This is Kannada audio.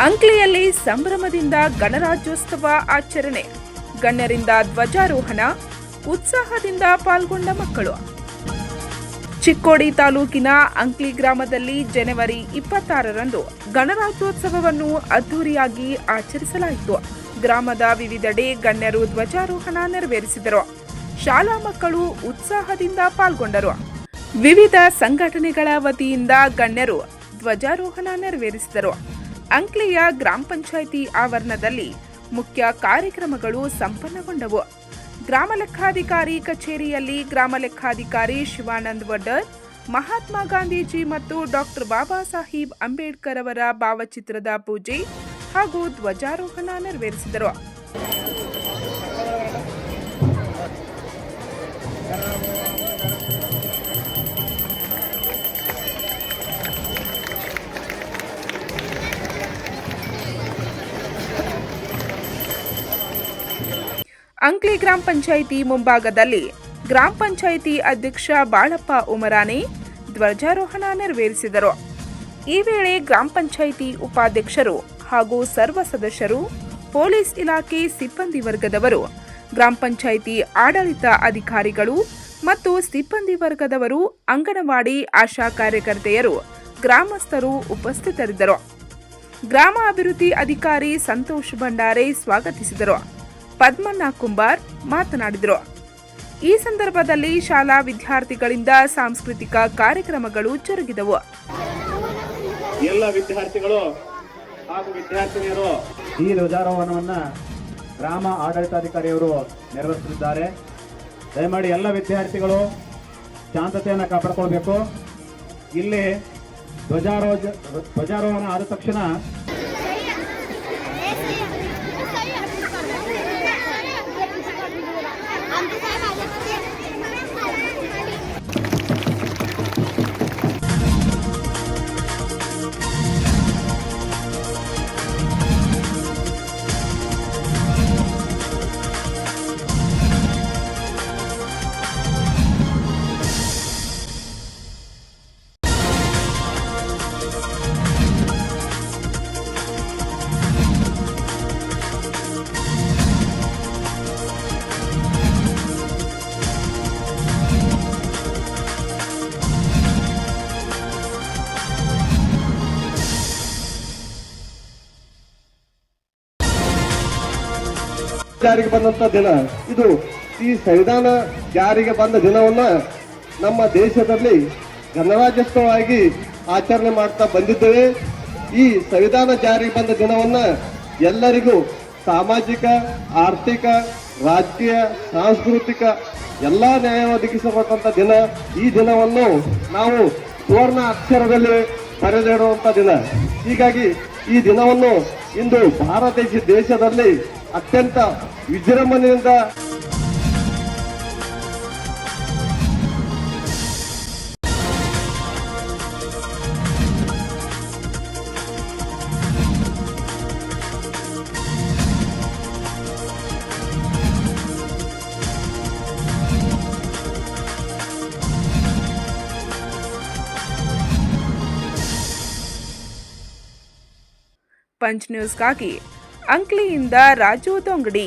ಅಂಕ್ಲಿಯಲ್ಲಿ ಸಂಭ್ರಮದಿಂದ ಗಣರಾಜ್ಯೋತ್ಸವ ಆಚರಣೆ. ಗಣ್ಯರಿಂದ ಧ್ವಜಾರೋಹಣ, ಉತ್ಸಾಹದಿಂದ ಪಾಲ್ಗೊಂಡ ಮಕ್ಕಳು. ಚಿಕ್ಕೋಡಿ ತಾಲೂಕಿನ ಅಂಕ್ಲಿ ಗ್ರಾಮದಲ್ಲಿ ಜನವರಿ ಇಪ್ಪತ್ತಾರರಂದು ಗಣರಾಜ್ಯೋತ್ಸವವನ್ನು ಅದ್ದೂರಿಯಾಗಿ ಆಚರಿಸಲಾಯಿತು. ಗ್ರಾಮದ ವಿವಿಧೆಡೆ ಗಣ್ಯರು ಧ್ವಜಾರೋಹಣ ನೆರವೇರಿಸಿದರು. ಶಾಲಾ ಮಕ್ಕಳು ಉತ್ಸಾಹದಿಂದ ಪಾಲ್ಗೊಂಡರು. ವಿವಿಧ ಸಂಘಟನೆಗಳ ವತಿಯಿಂದ ಗಣ್ಯರು ಧ್ವಜಾರೋಹಣ ನೆರವೇರಿಸಿದರು. ಅಂಕ್ಲಿಯ ಗ್ರಾಮ ಪಂಚಾಯಿತಿ ಆವರಣದಲ್ಲಿ ಮುಖ್ಯ ಕಾರ್ಯಕ್ರಮಗಳು ಸಂಪನ್ನಗೊಂಡವು. ಗ್ರಾಮ ಲೆಕ್ಕಾಧಿಕಾರಿ ಕಚೇರಿಯಲ್ಲಿ ಗ್ರಾಮ ಲೆಕ್ಕಾಧಿಕಾರಿ ಶಿವಾನಂದ್ ವಡ್ಡರ್, ಮಹಾತ್ಮ ಗಾಂಧೀಜಿ ಮತ್ತು ಡಾಕ್ಟರ್ ಬಾಬಾ ಸಾಹೇಬ್ ಅಂಬೇಡ್ಕರ್ ಅವರ ಭಾವಚಿತ್ರದ ಪೂಜೆ ಹಾಗೂ ಧ್ವಜಾರೋಹಣ ನೆರವೇರಿಸಿದರು. ಅಂಕ್ಲಿ ಗ್ರಾಮ ಪಂಚಾಯಿತಿ ಮುಂಭಾಗದಲ್ಲಿ ಗ್ರಾಮ ಪಂಚಾಯಿತಿ ಅಧ್ಯಕ್ಷ ಬಾಳಪ್ಪ ಉಮರಾನಿ ಧ್ವಜಾರೋಹಣ ನೆರವೇರಿಸಿದರು. ಈ ವೇಳೆ ಗ್ರಾಮ ಪಂಚಾಯಿತಿ ಉಪಾಧ್ಯಕ್ಷರು ಹಾಗೂ ಸರ್ವ ಸದಸ್ಯರು, ಪೊಲೀಸ್ ಇಲಾಖೆ ಸಿಬ್ಬಂದಿ ವರ್ಗದವರು, ಗ್ರಾಮ ಪಂಚಾಯಿತಿ ಆಡಳಿತ ಅಧಿಕಾರಿಗಳು ಮತ್ತು ಸಿಬ್ಬಂದಿ ವರ್ಗದವರು, ಅಂಗನವಾಡಿ ಆಶಾ ಕಾರ್ಯಕರ್ತೆಯರು, ಗ್ರಾಮಸ್ಥರು ಉಪಸ್ಥಿತರಿದ್ದರು. ಗ್ರಾಮ ಅಭಿವೃದ್ಧಿ ಅಧಿಕಾರಿ ಸಂತೋಷ್ ಭಂಡಾರೆ ಸ್ವಾಗತಿಸಿದರು. ಪದ್ಮಣ್ಣ ಕುಂಬಾರ್ ಮಾತನಾಡಿದರು. ಈ ಸಂದರ್ಭದಲ್ಲಿ ಶಾಲಾ ವಿದ್ಯಾರ್ಥಿಗಳಿಂದ ಸಾಂಸ್ಕೃತಿಕ ಕಾರ್ಯಕ್ರಮಗಳು ಜರುಗಿದವು. ಎಲ್ಲ ವಿದ್ಯಾರ್ಥಿಗಳು ಹಾಗೂ ವಿದ್ಯಾರ್ಥಿನಿಯರು ಈ ಧ್ವಜಾರೋಹಣವನ್ನು ಗ್ರಾಮ ಆಡಳಿತಾಧಿಕಾರಿಯವರು ನೆರವೇರಿಸಲಿದ್ದಾರೆ ದಯಮಾಡಿ ಎಲ್ಲ ವಿದ್ಯಾರ್ಥಿಗಳು ಶಾಂತತೆಯನ್ನು ಕಾಪಾಡ್ಕೊಳ್ಬೇಕು. ಇಲ್ಲಿ ಧ್ವಜಾರೋಹ ಧ್ವಜಾರೋಹಣ ಆದ ತಕ್ಷಣ ಜಾರಿಗೆ ಬಂದಂತ ದಿನ. ಇದು ಈ ಸಂವಿಧಾನ ಜಾರಿಗೆ ಬಂದ ದಿನವನ್ನ ನಮ್ಮ ದೇಶದಲ್ಲಿ ಗಣರಾಜ್ಯೋತ್ಸವವಾಗಿ ಆಚರಣೆ ಮಾಡ್ತಾ ಬಂದಿದ್ದೇವೆ. ಈ ಸಂವಿಧಾನ ಜಾರಿಗೆ ಬಂದ ದಿನವನ್ನ ಎಲ್ಲರಿಗೂ ಸಾಮಾಜಿಕ, ಆರ್ಥಿಕ, ರಾಜಕೀಯ, ಸಾಂಸ್ಕೃತಿಕ ಎಲ್ಲ ನ್ಯಾಯ ಒದಗಿಸಬೇಕಂತ ದಿನ. ಈ ದಿನವನ್ನು ನಾವು ಸುವರ್ಣ ಅಕ್ಷರದಲ್ಲಿ ಕರೆದಿಡುವಂತ ದಿನ. ಹೀಗಾಗಿ ಈ ದಿನವನ್ನು ಇಂದು ಭಾರತ ದೇಶ- ದೇಶದಲ್ಲಿ ಅತ್ಯಂತ ವಿಜೃಂಭಣೆಯಿಂದ ಪಂಚ್ ನ್ಯೂಸ್ಗಾಗಿ ಅಂಕ್ಲಿಯಿಂದ ರಾಜು ದೊಂಗಡಿ